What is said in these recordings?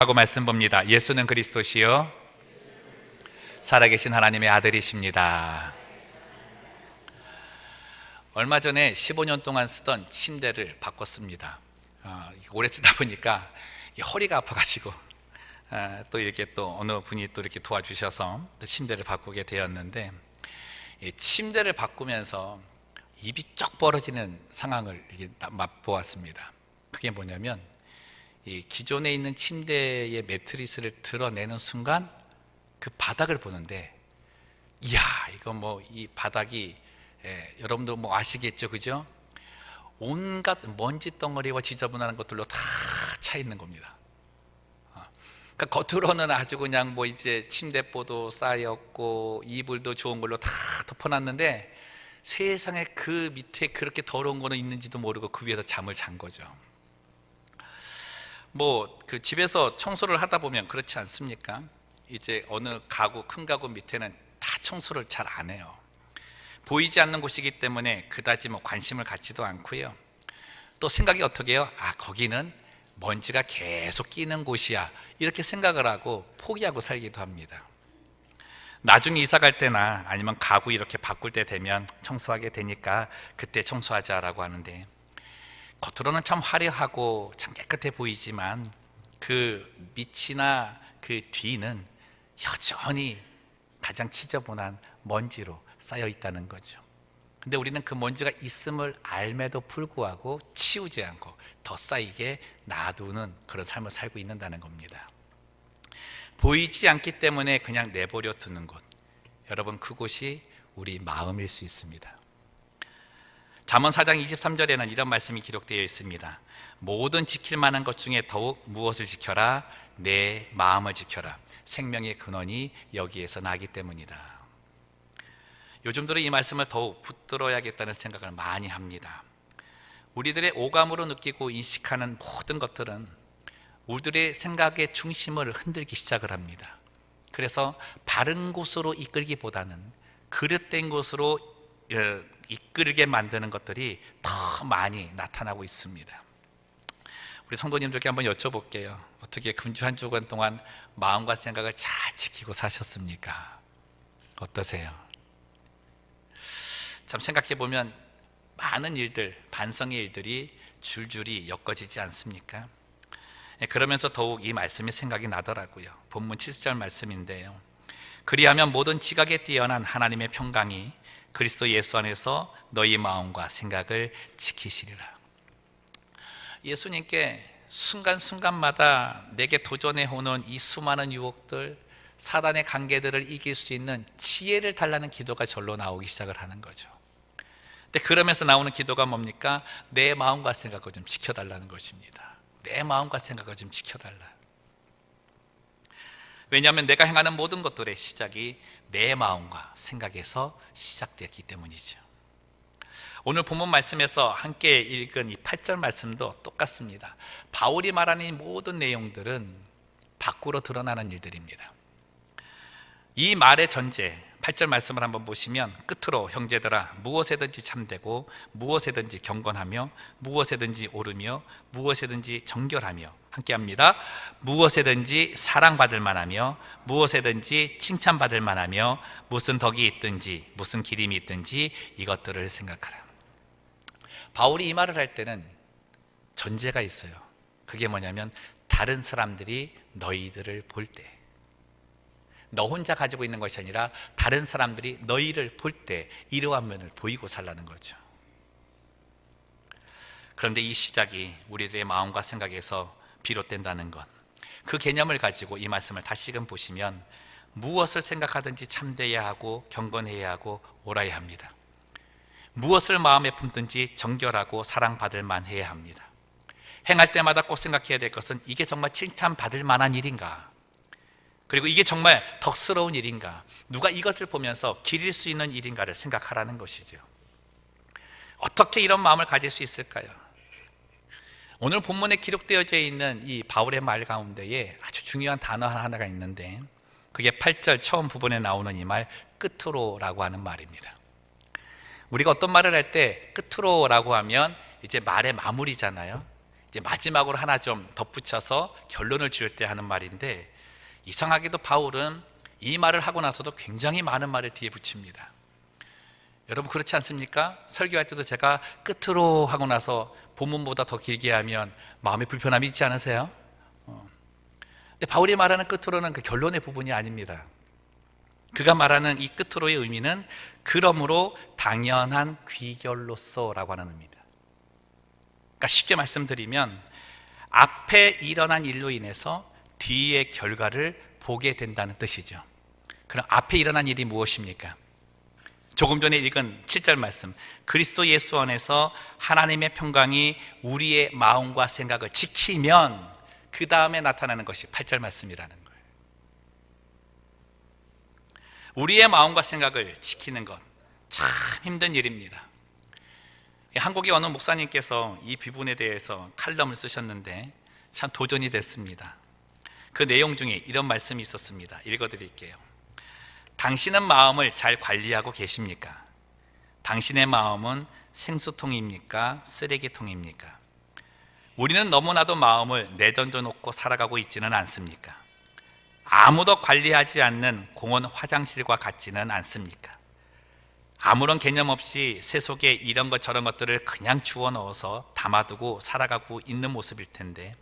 하고 말씀 봅니다. 예수는 그리스도시요 살아계신 하나님의 아들이십니다. 얼마 전에 15년 동안 쓰던 침대를 바꿨습니다. 어, 오래 쓰다 보니까 이게 허리가 아파가지고 어, 또 이렇게 또 어느 분이 또 이렇게 도와주셔서 또 침대를 바꾸게 되었는데 이 침대를 바꾸면서 입이 쩍 벌어지는 상황을 이렇게 맛보았습니다. 그게 뭐냐면 이 기존에 있는 침대의 매트리스를 드러내는 순간 그 바닥을 보는데 이야 이거 뭐 이 바닥이 예, 여러분도 뭐 아시겠죠 그죠? 온갖 먼지 덩어리와 지저분한 것들로 다 차 있는 겁니다. 어, 그러니까 겉으로는 아주 그냥 뭐 이제 침대보도 쌓였고 이불도 좋은 걸로 다 덮어놨는데 세상에 그 밑에 그렇게 더러운 거는 있는지도 모르고 그 위에서 잠을 잔 거죠. 뭐 그 집에서 청소를 하다 보면 그렇지 않습니까? 이제 어느 가구 큰 가구 밑에는 다 청소를 잘 안 해요. 보이지 않는 곳이기 때문에 그다지 뭐 관심을 갖지도 않고요. 또 생각이 어떻게 해요? 아 거기는 먼지가 계속 끼는 곳이야 이렇게 생각을 하고 포기하고 살기도 합니다. 나중에 이사 갈 때나 아니면 가구 이렇게 바꿀 때 되면 청소하게 되니까 그때 청소하자라고 하는데 겉으로는 참 화려하고 참 깨끗해 보이지만 그 밑이나 그 뒤는 여전히 가장 지저분한 먼지로 쌓여 있다는 거죠. 근데 우리는 그 먼지가 있음을 알매도 불구하고 치우지 않고 더 쌓이게 놔두는 그런 삶을 살고 있는다는 겁니다. 보이지 않기 때문에 그냥 내버려 두는 곳. 여러분 그곳이 우리 마음일 수 있습니다. 잠언 4장 23절에는 이런 말씀이 기록되어 있습니다. 모든 지킬 만한 것 중에 더욱 무엇을 지켜라? 내 마음을 지켜라. 생명의 근원이 여기에서 나기 때문이다. 요즘 들어 이 말씀을 더욱 붙들어야겠다는 생각을 많이 합니다. 우리들의 오감으로 느끼고 인식하는 모든 것들은 우리들의 생각의 중심을 흔들기 시작을 합니다. 그래서 바른 곳으로 이끌기보다는 그릇된 곳으로 어, 이끌게 만드는 것들이 더 많이 나타나고 있습니다. 우리 성도님들께 한번 여쭤볼게요. 어떻게 금주 한 주간 동안 마음과 생각을 잘 지키고 사셨습니까? 어떠세요? 참 생각해 보면 많은 일들, 반성의 일들이 줄줄이 엮어지지 않습니까? 예, 그러면서 더욱 이 말씀이 생각이 나더라고요. 본문 7절 말씀인데요. 그리하면 모든 지각에 뛰어난 하나님의 평강이 그리스도 예수 안에서 너희 마음과 생각을 지키시리라. 예수님께 순간순간마다 내게 도전해 오는 이 수많은 유혹들, 사단의 관계들을 이길 수 있는 지혜를 달라는 기도가 절로 나오기 시작을 하는 거죠. 근데 그러면서 나오는 기도가 뭡니까? 내 마음과 생각을 좀 지켜달라는 것입니다. 내 마음과 생각을 좀 지켜달라. 왜냐하면 내가 행하는 모든 것들의 시작이 내 마음과 생각에서 시작되었기 때문이죠. 오늘 본문 말씀에서 함께 읽은 이 8절 말씀도 똑같습니다. 바울이 말하는 이 모든 내용들은 밖으로 드러나는 일들입니다. 이 말의 전제, 8절 말씀을 한번 보시면 끝으로 형제들아 무엇에든지 참되고 무엇에든지 경건하며 무엇에든지 오르며 무엇에든지 정결하며 함께 합니다. 무엇에든지 사랑받을 만하며 무엇에든지 칭찬받을 만하며 무슨 덕이 있든지 무슨 기림이 있든지 이것들을 생각하라. 바울이 이 말을 할 때는 전제가 있어요. 그게 뭐냐면 다른 사람들이 너희들을 볼 때. 너 혼자 가지고 있는 것이 아니라 다른 사람들이 너희를 볼 때 이러한 면을 보이고 살라는 거죠. 그런데 이 시작이 우리들의 마음과 생각에서 비롯된다는 것. 그 개념을 가지고 이 말씀을 다시금 보시면 무엇을 생각하든지 참되어야 하고 경건해야 하고 옳아야 합니다. 무엇을 마음에 품든지 정결하고 사랑받을 만해야 합니다. 행할 때마다 꼭 생각해야 될 것은 이게 정말 칭찬받을 만한 일인가? 그리고 이게 정말 덕스러운 일인가? 누가 이것을 보면서 기릴 수 있는 일인가를 생각하라는 것이죠. 어떻게 이런 마음을 가질 수 있을까요? 오늘 본문에 기록되어져 있는 이 바울의 말 가운데에 아주 중요한 단어 하나가 있는데 그게 8절 처음 부분에 나오는 이 말 끝으로라고 하는 말입니다. 우리가 어떤 말을 할 때 끝으로라고 하면 이제 말의 마무리잖아요. 이제 마지막으로 하나 좀 덧붙여서 결론을 지을 때 하는 말인데 이상하게도 바울은 이 말을 하고 나서도 굉장히 많은 말을 뒤에 붙입니다. 여러분 그렇지 않습니까? 설교할 때도 제가 끝으로 하고 나서 본문보다 더 길게 하면 마음에 불편함이 있지 않으세요? 어. 근데 바울이 말하는 끝으로는 그 결론의 부분이 아닙니다. 그가 말하는 이 끝으로의 의미는 그러므로 당연한 귀결로서라고 하는 의미입니다. 그러니까 쉽게 말씀드리면 앞에 일어난 일로 인해서 뒤의 결과를 보게 된다는 뜻이죠. 그럼 앞에 일어난 일이 무엇입니까? 조금 전에 읽은 7절 말씀. 그리스도 예수 안에서 하나님의 평강이 우리의 마음과 생각을 지키면 그 다음에 나타나는 것이 8절 말씀이라는. 우리의 마음과 생각을 지키는 것 참 힘든 일입니다. 한국의 어느 목사님께서 이 부분에 대해서 칼럼을 쓰셨는데 참 도전이 됐습니다. 그 내용 중에 이런 말씀이 있었습니다. 읽어 드릴게요. 당신은 마음을 잘 관리하고 계십니까? 당신의 마음은 생수통입니까? 쓰레기통입니까? 우리는 너무나도 마음을 내던져 놓고 살아가고 있지는 않습니까? 아무도 관리하지 않는 공원 화장실과 같지는 않습니까? 아무런 개념 없이 새 속에 이런 것 저런 것들을 그냥 주워 넣어서 담아두고 살아가고 있는 모습일 텐데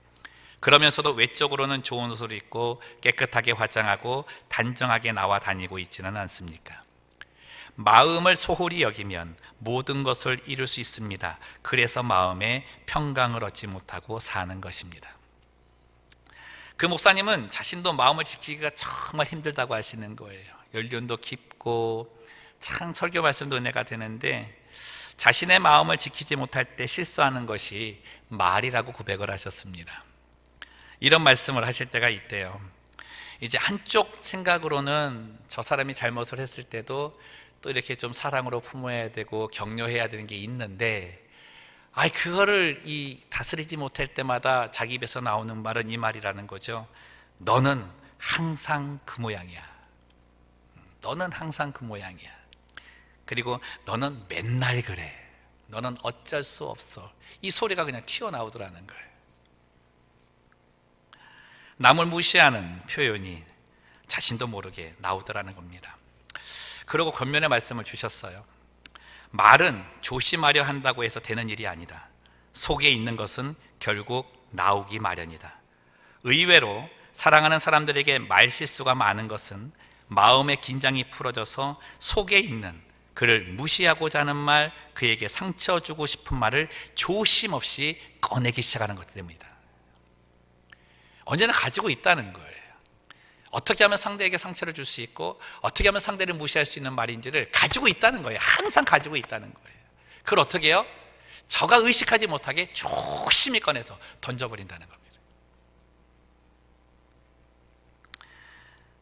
그러면서도 외적으로는 좋은 옷을 입고 깨끗하게 화장하고 단정하게 나와 다니고 있지는 않습니까? 마음을 소홀히 여기면 모든 것을 이룰 수 있습니다. 그래서 마음에 평강을 얻지 못하고 사는 것입니다. 그 목사님은 자신도 마음을 지키기가 정말 힘들다고 하시는 거예요. 연륜도 깊고 참 설교 말씀도 은혜가 되는데 자신의 마음을 지키지 못할 때 실수하는 것이 말이라고 고백을 하셨습니다. 이런 말씀을 하실 때가 있대요. 이제 한쪽 생각으로는 저 사람이 잘못을 했을 때도 또 이렇게 좀 사랑으로 품어야 되고 격려해야 되는 게 있는데 아이 그거를 이 다스리지 못할 때마다 자기 입에서 나오는 말은 이 말이라는 거죠. 너는 항상 그 모양이야. 너는 항상 그 모양이야. 그리고 너는 맨날 그래. 너는 어쩔 수 없어. 이 소리가 그냥 튀어나오더라는 거예요. 남을 무시하는 표현이 자신도 모르게 나오더라는 겁니다. 그리고 겉면의 말씀을 주셨어요. 말은 조심하려 한다고 해서 되는 일이 아니다. 속에 있는 것은 결국 나오기 마련이다. 의외로 사랑하는 사람들에게 말 실수가 많은 것은 마음의 긴장이 풀어져서 속에 있는 그를 무시하고자 하는 말, 그에게 상처 주고 싶은 말을 조심 없이 꺼내기 시작하는 것 때문이다. 언제나 가지고 있다는 거예요. 어떻게 하면 상대에게 상처를 줄 수 있고 어떻게 하면 상대를 무시할 수 있는 말인지를 가지고 있다는 거예요. 항상 가지고 있다는 거예요. 그걸 어떻게 해요? 저가 의식하지 못하게 조심히 꺼내서 던져버린다는 겁니다.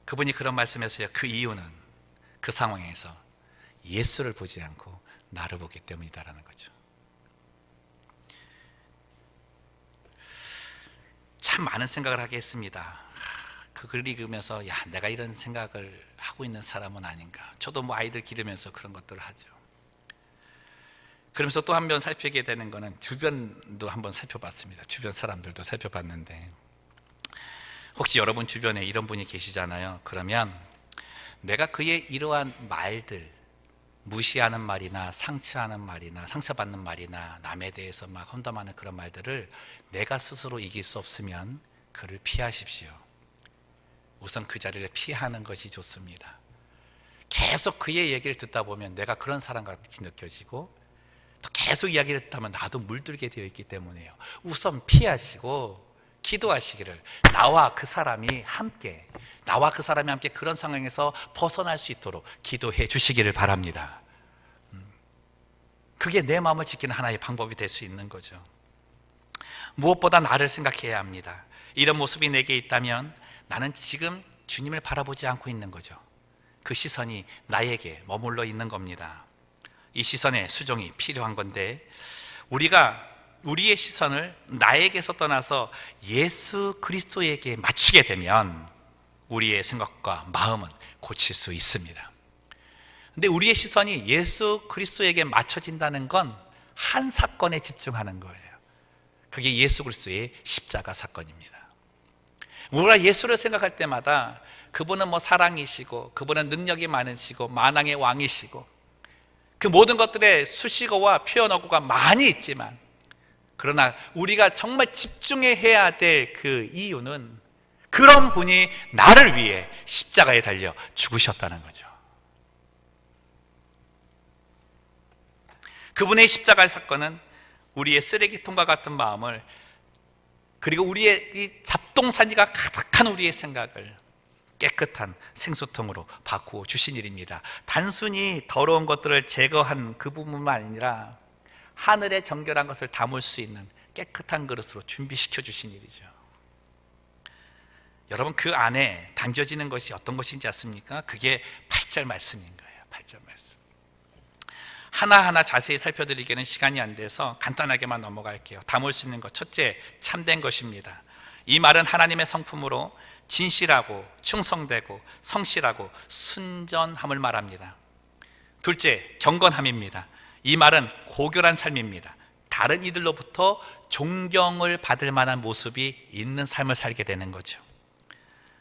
그분이 그런 말씀에서요. 그 이유는 그 상황에서 예수를 보지 않고 나를 보기 때문이다라는 거죠. 참 많은 생각을 하게 했습니다. 그 글을 읽으면서 야 내가 이런 생각을 하고 있는 사람은 아닌가. 저도 뭐 아이들 기르면서 그런 것들을 하죠. 그러면서 또 한 번 살피게 되는 거는 주변도 한번 살펴봤습니다. 주변 사람들도 살펴봤는데 혹시 여러분 주변에 이런 분이 계시잖아요. 그러면 내가 그의 이러한 말들 무시하는 말이나 상처하는 말이나 상처받는 말이나 남에 대해서 막 험담하는 그런 말들을 내가 스스로 이길 수 없으면 그를 피하십시오. 우선 그 자리를 피하는 것이 좋습니다. 계속 그의 얘기를 듣다 보면 내가 그런 사람 같이 느껴지고 또 계속 이야기를 듣다 보면 나도 물들게 되어 있기 때문에요. 우선 피하시고 기도하시기를 나와 그 사람이 함께 나와 그 사람이 함께 그런 상황에서 벗어날 수 있도록 기도해 주시기를 바랍니다. 음. 그게 내 마음을 지키는 하나의 방법이 될 수 있는 거죠. 무엇보다 나를 생각해야 합니다. 이런 모습이 내게 있다면 나는 지금 주님을 바라보지 않고 있는 거죠. 그 시선이 나에게 머물러 있는 겁니다. 이 시선의 수정이 필요한 건데 우리가 우리의 시선을 나에게서 떠나서 예수 그리스도에게 맞추게 되면 우리의 생각과 마음은 고칠 수 있습니다. 근데 우리의 시선이 예수 그리스도에게 맞춰진다는 건 한 사건에 집중하는 거예요. 그게 예수 그리스도의 십자가 사건입니다. 우리가 예수를 생각할 때마다 그분은 뭐 사랑이시고 그분은 능력이 많으시고 만왕의 왕이시고 그 모든 것들의 수식어와 표현어구가 많이 있지만 그러나 우리가 정말 집중해야 될 그 이유는 그런 분이 나를 위해 십자가에 달려 죽으셨다는 거죠. 그분의 십자가 사건은 우리의 쓰레기통과 같은 마음을 그리고 우리의 이 잡동사니가 가득한 우리의 생각을 깨끗한 생수통으로 바꾸어 주신 일입니다. 단순히 더러운 것들을 제거한 그 부분만 아니라 하늘의 정결한 것을 담을 수 있는 깨끗한 그릇으로 준비시켜 주신 일이죠. 여러분 그 안에 담겨지는 것이 어떤 것인지 아십니까? 그게 8절 말씀인 거예요. 8절 말씀. 하나하나 자세히 살펴드리기에는 시간이 안 돼서 간단하게만 넘어갈게요. 담을 수 있는 것 첫째 참된 것입니다. 이 말은 하나님의 성품으로 진실하고 충성되고 성실하고 순전함을 말합니다. 둘째 경건함입니다. 이 말은 고결한 삶입니다. 다른 이들로부터 존경을 받을 만한 모습이 있는 삶을 살게 되는 거죠.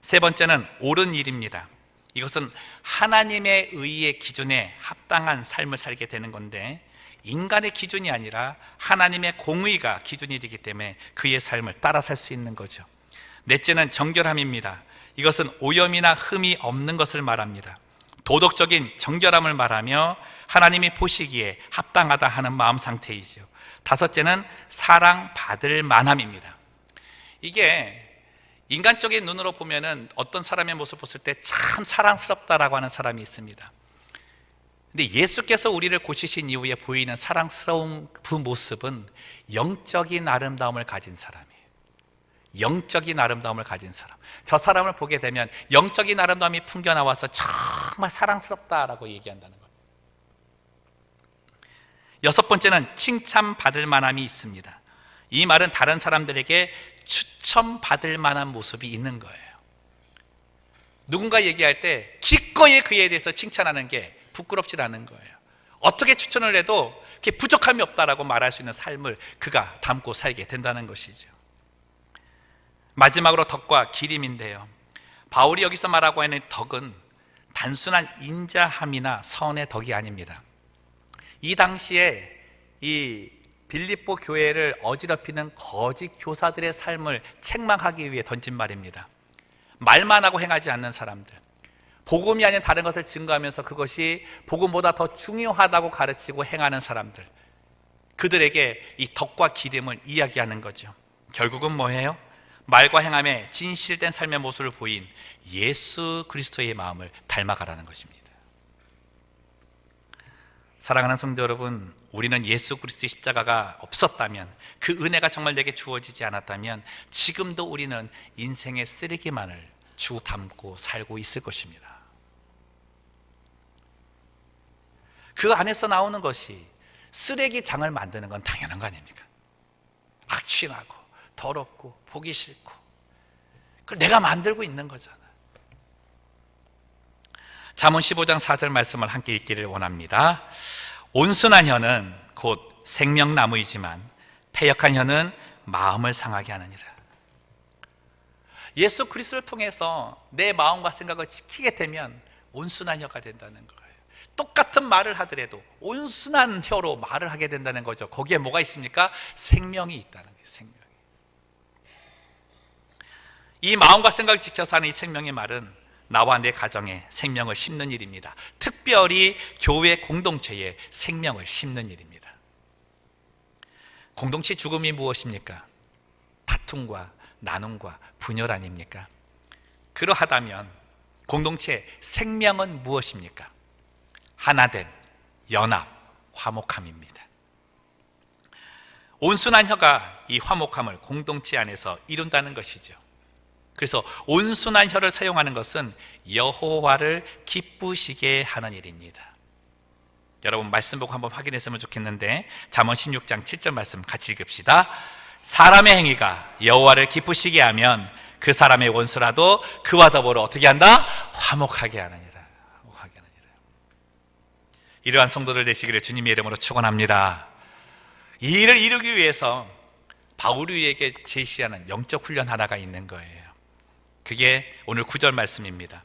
세 번째는 옳은 일입니다. 이것은 하나님의 의의 기준에 합당한 삶을 살게 되는 건데 인간의 기준이 아니라 하나님의 공의가 기준이 되기 때문에 그의 삶을 따라 살 수 있는 거죠. 넷째는 정결함입니다. 이것은 오염이나 흠이 없는 것을 말합니다. 도덕적인 정결함을 말하며 하나님이 보시기에 합당하다 하는 마음 상태이죠. 다섯째는 사랑받을 만함입니다. 이게 인간적인 눈으로 보면은 어떤 사람의 모습 을 봤을 때 참 사랑스럽다라고 하는 사람이 있습니다. 근데 예수께서 우리를 고치신 이후에 보이는 사랑스러운 그 모습은 영적인 아름다움을 가진 사람이에요. 영적인 아름다움을 가진 사람. 저 사람을 보게 되면 영적인 아름다움이 풍겨 나와서 정말 사랑스럽다라고 얘기한다는. 여섯 번째는 칭찬받을 만함이 있습니다. 이 말은 다른 사람들에게 추천받을 만한 모습이 있는 거예요. 누군가 얘기할 때 기꺼이 그에 대해서 칭찬하는 게 부끄럽지 않은 거예요. 어떻게 추천을 해도 그게 부족함이 없다라고 말할 수 있는 삶을 그가 담고 살게 된다는 것이죠. 마지막으로 덕과 기림인데요. 바울이 여기서 말하고 있는 덕은 단순한 인자함이나 선의 덕이 아닙니다. 이 당시에 이 빌립보 교회를 어지럽히는 거짓 교사들의 삶을 책망하기 위해 던진 말입니다. 말만 하고 행하지 않는 사람들. 복음이 아닌 다른 것을 증거하면서 그것이 복음보다 더 중요하다고 가르치고 행하는 사람들. 그들에게 이 덕과 기름을 이야기하는 거죠. 결국은 뭐예요? 말과 행함에 진실된 삶의 모습을 보인 예수 그리스도의 마음을 닮아가라는 것입니다. 사랑하는 성도 여러분, 우리는 예수 그리스도의 십자가가 없었다면 그 은혜가 정말 내게 주어지지 않았다면 지금도 우리는 인생의 쓰레기만을 주 담고 살고 있을 것입니다. 그 안에서 나오는 것이 쓰레기 장을 만드는 건 당연한 거 아닙니까? 악취나고 더럽고 보기 싫고 그걸 내가 만들고 있는 거잖아. 잠언 15장 4절 말씀을 함께 읽기를 원합니다. 온순한 혀는 곧 생명나무이지만 패역한 혀는 마음을 상하게 하느니라. 예수 그리스도를 통해서 내 마음과 생각을 지키게 되면 온순한 혀가 된다는 거예요. 똑같은 말을 하더라도 온순한 혀로 말을 하게 된다는 거죠. 거기에 뭐가 있습니까? 생명이 있다는 거예요. 생명이. 이 마음과 생각을 지켜서 하는 이 생명의 말은 나와 내 가정에 생명을 심는 일입니다. 특별히 교회 공동체에 생명을 심는 일입니다. 공동체 죽음이 무엇입니까? 다툼과 나눔과 분열 아닙니까? 그러하다면 공동체 생명은 무엇입니까? 하나된 연합, 화목함입니다. 온순한 혀가 이 화목함을 공동체 안에서 이룬다는 것이죠. 그래서 온순한 혀를 사용하는 것은 여호와를 기쁘시게 하는 일입니다. 여러분 말씀 보고 한번 확인했으면 좋겠는데 잠언 16장 7절 말씀 같이 읽읍시다. 사람의 행위가 여호와를 기쁘시게 하면 그 사람의 원수라도 그와 더불어 어떻게 한다? 화목하게 하느니라. 화목하게 하느니라. 이러한 성도들 되시기를 주님의 이름으로 축원합니다. 이 일을 이루기 위해서 바울이에게 제시하는 영적 훈련 하나가 있는 거예요. 그게 오늘 구절 말씀입니다.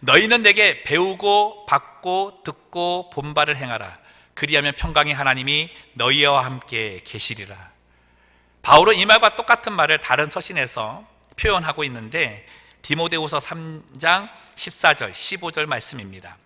너희는 내게 배우고 받고 듣고 본바를 행하라. 그리하면 평강의 하나님이 너희와 함께 계시리라. 바울은 이 말과 똑같은 말을 다른 서신에서 표현하고 있는데 디모데후서 3장 14절 15절 말씀입니다.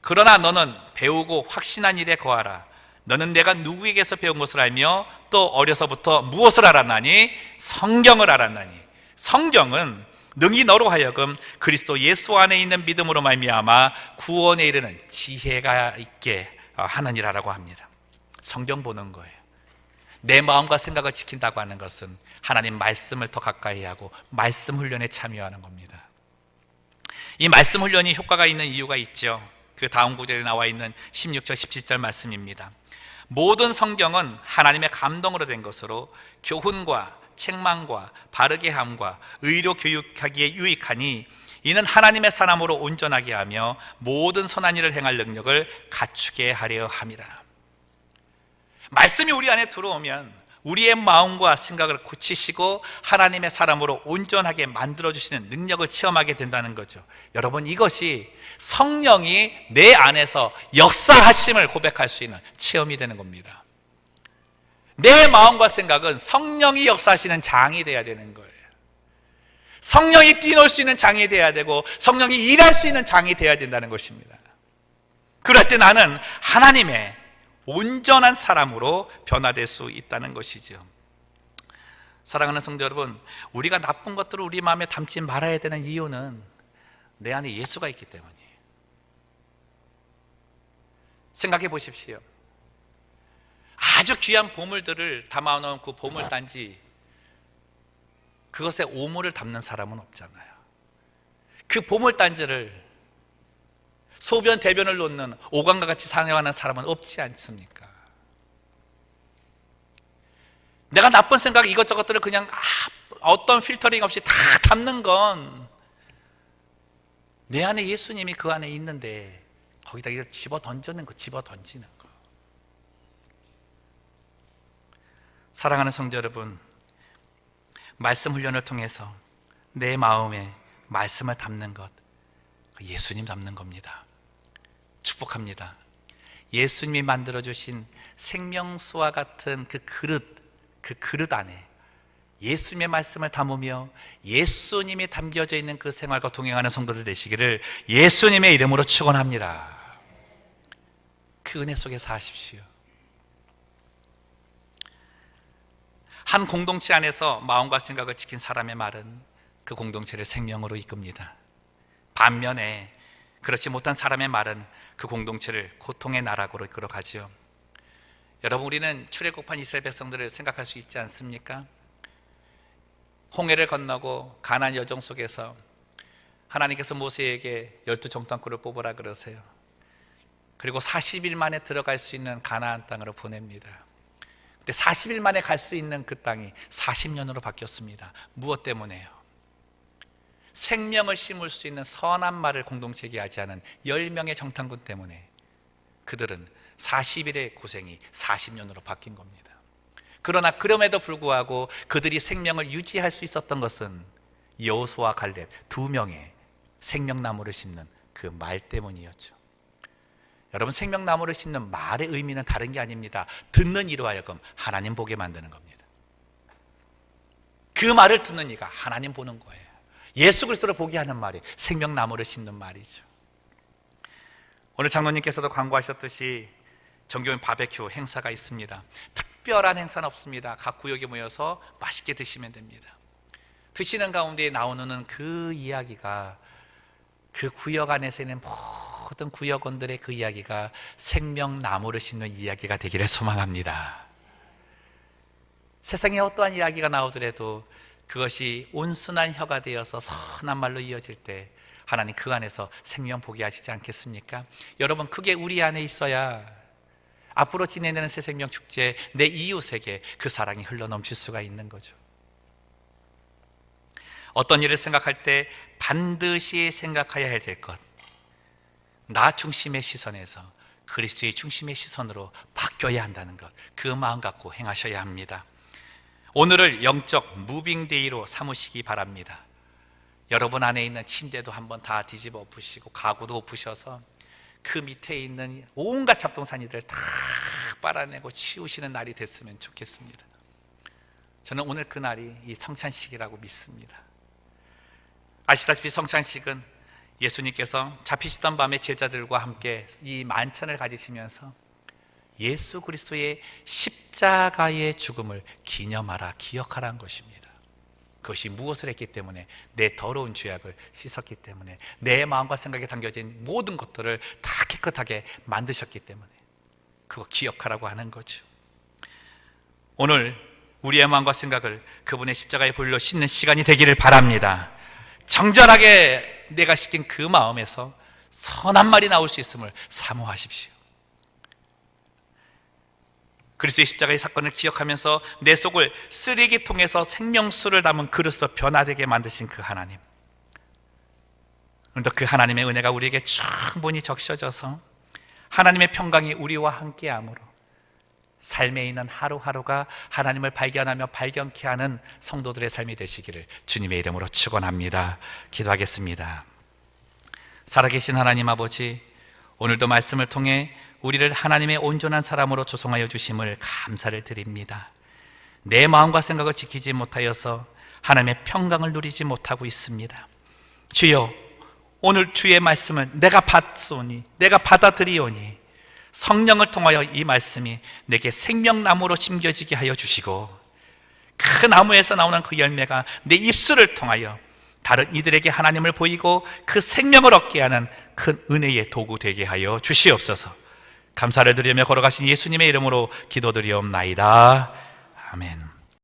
그러나 너는 배우고 확신한 일에 거하라. 너는 내가 누구에게서 배운 것을 알며 또 어려서부터 무엇을 알았나니 성경을 알았나니 성경은 능히 너로 하여금 그리스도 예수 안에 있는 믿음으로 말미암아 구원에 이르는 지혜가 있게 하느니라라고 합니다. 성경 보는 거예요. 내 마음과 생각을 지킨다고 하는 것은 하나님 말씀을 더 가까이 하고 말씀 훈련에 참여하는 겁니다. 이 말씀 훈련이 효과가 있는 이유가 있죠. 그 다음 구절에 나와 있는 16절 17절 말씀입니다. 모든 성경은 하나님의 감동으로 된 것으로 교훈과 책망과 바르게 함과 의로 교육하기에 유익하니 이는 하나님의 사람으로 온전하게 하며 모든 선한 일을 행할 능력을 갖추게 하려 함이라. 말씀이 우리 안에 들어오면 우리의 마음과 생각을 고치시고 하나님의 사람으로 온전하게 만들어 주시는 능력을 체험하게 된다는 거죠. 여러분 이것이 성령이 내 안에서 역사하심을 고백할 수 있는 체험이 되는 겁니다. 내 마음과 생각은 성령이 역사하시는 장이 돼야 되는 거예요. 성령이 뛰놀 수 있는 장이 돼야 되고 성령이 일할 수 있는 장이 돼야 된다는 것입니다. 그럴 때 나는 하나님의 온전한 사람으로 변화될 수 있다는 것이죠. 사랑하는 성도 여러분, 우리가 나쁜 것들을 우리 마음에 담지 말아야 되는 이유는 내 안에 예수가 있기 때문이에요. 생각해 보십시오. 아주 귀한 보물들을 담아놓은 그 보물단지 그것에 오물을 담는 사람은 없잖아요. 그 보물단지를 소변 대변을 놓는 오광과 같이 사용하는 사람은 없지 않습니까? 내가 나쁜 생각 이것저것들을 그냥 아, 어떤 필터링 없이 다 담는 건 내 안에 예수님이 그 안에 있는데 거기다 이걸 집어 던지는 거, 집어 던지는 사랑하는 성도 여러분, 말씀 훈련을 통해서 내 마음에 말씀을 담는 것, 예수님 담는 겁니다. 축복합니다. 예수님이 만들어주신 생명수와 같은 그 그릇, 그 그릇 안에 예수님의 말씀을 담으며 예수님이 담겨져 있는 그 생활과 동행하는 성도들 되시기를 예수님의 이름으로 축원합니다. 그 은혜 속에 사십시오. 한 공동체 안에서 마음과 생각을 지킨 사람의 말은 그 공동체를 생명으로 이끕니다. 반면에 그렇지 못한 사람의 말은 그 공동체를 고통의 나락으로 이끌어 가지요. 여러분 우리는 출애굽한 이스라엘 백성들을 생각할 수 있지 않습니까? 홍해를 건너고 가나안 여정 속에서 하나님께서 모세에게 열두 정탐꾼을 뽑으라 그러세요. 그리고 40일 만에 들어갈 수 있는 가나안 땅으로 보냅니다. 근데 40일 만에 갈 수 있는 그 땅이 40년으로 바뀌었습니다. 무엇 때문에요? 생명을 심을 수 있는 선한 말을 공동체에 하지 않은 10명의 정탐꾼 때문에 그들은 40일의 고생이 40년으로 바뀐 겁니다. 그러나 그럼에도 불구하고 그들이 생명을 유지할 수 있었던 것은 여호수아 갈렙 두 명의 생명나무를 심는 그 말 때문이었죠. 여러분 생명나무를 심는 말의 의미는 다른 게 아닙니다. 듣는 이로 하여금 하나님 보게 만드는 겁니다. 그 말을 듣는 이가 하나님 보는 거예요. 예수 그리스도를 보게 하는 말이 생명나무를 심는 말이죠. 오늘 장로님께서도 광고하셨듯이 정교인 바베큐 행사가 있습니다. 특별한 행사는 없습니다. 각 구역에 모여서 맛있게 드시면 됩니다. 드시는 가운데 나오는 그 이야기가 그 구역 안에서 있는 모든 구역원들의 그 이야기가 생명나무를 심는 이야기가 되기를 소망합니다. 세상에 어떠한 이야기가 나오더라도 그것이 온순한 혀가 되어서 선한 말로 이어질 때 하나님 그 안에서 생명 보게 하시지 않겠습니까? 여러분 그게 우리 안에 있어야 앞으로 지내는 새 생명 축제 내 이웃에게 그 사랑이 흘러 넘칠 수가 있는 거죠. 어떤 일을 생각할 때 반드시 생각해야 될 것. 나 중심의 시선에서 그리스도의 중심의 시선으로 바뀌어야 한다는 것. 그 마음 갖고 행하셔야 합니다. 오늘을 영적 무빙데이로 삼으시기 바랍니다. 여러분 안에 있는 침대도 한번 다 뒤집어 엎으시고 가구도 엎으셔서 그 밑에 있는 온갖 잡동사니들 다 빨아내고 치우시는 날이 됐으면 좋겠습니다. 저는 오늘 그 날이 이 성찬식이라고 믿습니다. 아시다시피 성찬식은 예수님께서 잡히시던 밤에 제자들과 함께 이 만찬을 가지시면서 예수 그리스도의 십자가의 죽음을 기념하라 기억하라는 것입니다. 그것이 무엇을 했기 때문에 내 더러운 죄악을 씻었기 때문에 내 마음과 생각에 담겨진 모든 것들을 다 깨끗하게 만드셨기 때문에 그거 기억하라고 하는 거죠. 오늘 우리의 마음과 생각을 그분의 십자가의 보일로 씻는 시간이 되기를 바랍니다. 정절하게 내가 시킨 그 마음에서 선한 말이 나올 수 있음을 사모하십시오. 그리스도의 십자가의 사건을 기억하면서 내 속을 쓰레기통에서 생명수를 담은 그릇으로 변화되게 만드신 그 하나님. 오늘도 그 하나님의 은혜가 우리에게 충분히 적셔져서 하나님의 평강이 우리와 함께함으로 삶에 있는 하루하루가 하나님을 발견하며 발견케 하는 성도들의 삶이 되시기를 주님의 이름으로 축원합니다. 기도하겠습니다. 살아계신 하나님 아버지, 오늘도 말씀을 통해 우리를 하나님의 온전한 사람으로 조성하여 주심을 감사를 드립니다. 내 마음과 생각을 지키지 못하여서 하나님의 평강을 누리지 못하고 있습니다. 주여, 오늘 주의 말씀을 내가 받소니, 내가 받아들이오니, 성령을 통하여 이 말씀이 내게 생명나무로 심겨지게 하여 주시고, 그 나무에서 나오는 그 열매가 내 입술을 통하여 다른 이들에게 하나님을 보이고 그 생명을 얻게 하는 큰 은혜의 도구 되게 하여 주시옵소서. 감사를 드리며 걸어가신 예수님의 이름으로 기도드리옵나이다. 아멘.